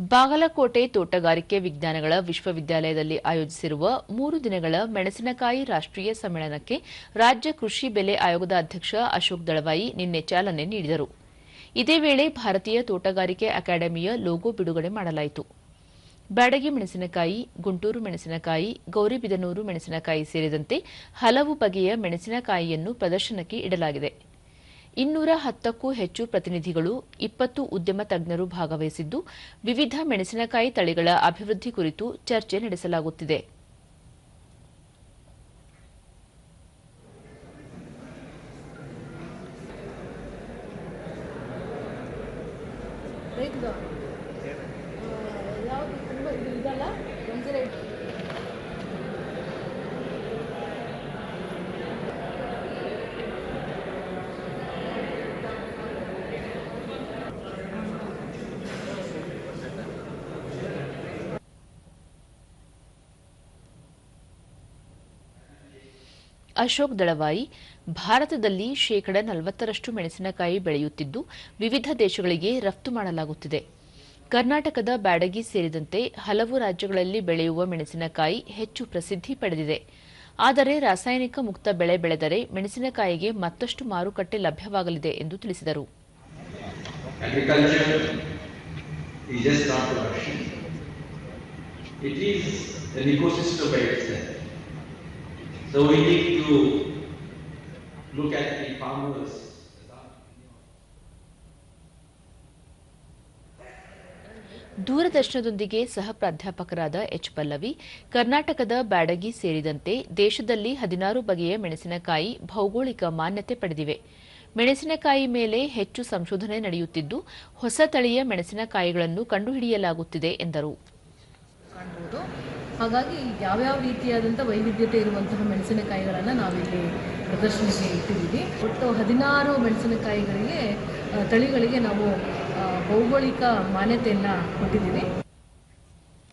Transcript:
ಬಾಗಲಕೋಟೆ ತೋಟಗಾರಿಕೆ ವಿಜ್ಞಾನಗಳ ವಿಶ್ವವಿದ್ಯಾಲಯದಲ್ಲಿ ಆಯೋಜಿಸಿರುವ ಮೂರು ದಿನಗಳ ಮೆಣಸಿನಕಾಯಿ ರಾಷ್ಟೀಯ ಸಮ್ಮೇಳನಕ್ಕೆ ರಾಜ್ಯ ಕೃಷಿ ಬೆಲೆ ಆಯೋಗದ ಅಧ್ಯಕ್ಷ ಅಶೋಕ್ ದಳವಾಯಿ ನಿನ್ನೆ ಚಾಲನೆ ನೀಡಿದರು. ಇದೇ ವೇಳೆ ಭಾರತೀಯ ತೋಟಗಾರಿಕೆ ಅಕಾಡೆಮಿಯ ಲೋಗೋ ಬಿಡುಗಡೆ ಮಾಡಲಾಯಿತು. ಬ್ಯಾಡಗಿ ಮೆಣಸಿನಕಾಯಿ, ಗುಂಟೂರು ಮೆಣಸಿನಕಾಯಿ ಗೌರಿಬಿದನೂರು ಮೆಣಸಿನಕಾಯಿ ಸೇರಿದಂತೆ ಹಲವು ಬಗೆಯ ಮೆಣಸಿನಕಾಯಿಯನ್ನು ಪ್ರದರ್ಶನಕ್ಕೆ ಇಡಲಾಗಿದೆ. ಇನ್ನೂರ ಹತ್ತಕ್ಕೂ ಹೆಚ್ಚು ಪ್ರತಿನಿಧಿಗಳು, ಇಪ್ಪತ್ತು ಉದ್ಯಮ ತಜ್ಞರು ಭಾಗವಹಿಸಿದ್ದು, ವಿವಿಧ ಮೆಣಸಿನಕಾಯಿ ತಳಿಗಳ ಅಭಿವೃದ್ಧಿ ಕುರಿತು ಚರ್ಚೆ ನಡೆಸಲಾಗುತ್ತಿದೆ. ಅಶೋಕ್ ದಳವಾಯಿ, ಭಾರತದಲ್ಲಿ ಶೇಕಡ ನಲವತ್ತರಷ್ಟು ಮೆಣಸಿನಕಾಯಿ ಬೆಳೆಯುತ್ತಿದ್ದು, ವಿವಿಧ ದೇಶಗಳಿಗೆ ರಫ್ತು ಮಾಡಲಾಗುತ್ತಿದೆ ಕರ್ನಾಟಕದ ಬ್ಯಾಡಗಿ ಸೇರಿದಂತೆ ಹಲವು ರಾಜ್ಯಗಳಲ್ಲಿ ಬೆಳೆಯುವ ಮೆಣಸಿನಕಾಯಿ ಹೆಚ್ಚು ಪ್ರಸಿದ್ಧಿ ಪಡೆದಿದೆ ಆದರೆ ರಾಸಾಯನಿಕ ಮುಕ್ತ ಬೆಳೆ ಬೆಳೆದರೆ ಮೆಣಸಿನಕಾಯಿಗೆ ಮತ್ತಷ್ಟು ಮಾರುಕಟ್ಟೆ ಲಭ್ಯವಾಗಲಿದೆ ಎಂದು ತಿಳಿಸಿದರು. It is an ecosystem by itself. So we need to look at the farmers. ದೂರದರ್ಶನದೊಂದಿಗೆ ಸಹ ಪ್ರಾಧ್ಯಾಪಕರಾದ ಎಚ್ ಪಲ್ಲವಿ, ಕರ್ನಾಟಕದ ಬ್ಯಾಡಗಿ ಸೇರಿದಂತೆ ದೇಶದಲ್ಲಿ ಹದಿನಾರು ಬಗೆಯ ಮೆಣಸಿನಕಾಯಿ ಭೌಗೋಳಿಕ ಮಾನ್ಯತೆ ಪಡೆದಿವೆ ಮೆಣಸಿನಕಾಯಿ ಮೇಲೆ ಹೆಚ್ಚು ಸಂಶೋಧನೆ ನಡೆಯುತ್ತಿದ್ದು, ಹೊಸ ತಳಿಯ ಮೆಣಸಿನಕಾಯಿಗಳನ್ನು ಕಂಡುಹಿಡಿಯಲಾಗುತ್ತಿದೆ ಎಂದರು ಹಾಗಾಗಿ ಯಾವ್ಯಾವ ರೀತಿಯಾದಂಥ ವೈವಿಧ್ಯತೆ ಇರುವಂತಹ ಮೆಣಸಿನಕಾಯಿಗಳನ್ನು ನಾವಿಲ್ಲಿ ಪ್ರದರ್ಶನಕ್ಕೆ ಇಟ್ಟಿದ್ದೀವಿ. ಒಟ್ಟು ಹದಿನಾರು ಮೆಣಸಿನಕಾಯಿಗಳಿಗೆ ತಳಿಗಳಿಗೆ ನಾವು ಭೌಗೋಳಿಕ ಮಾನ್ಯತೆಯನ್ನು ಕೊಟ್ಟಿದ್ದೀವಿ.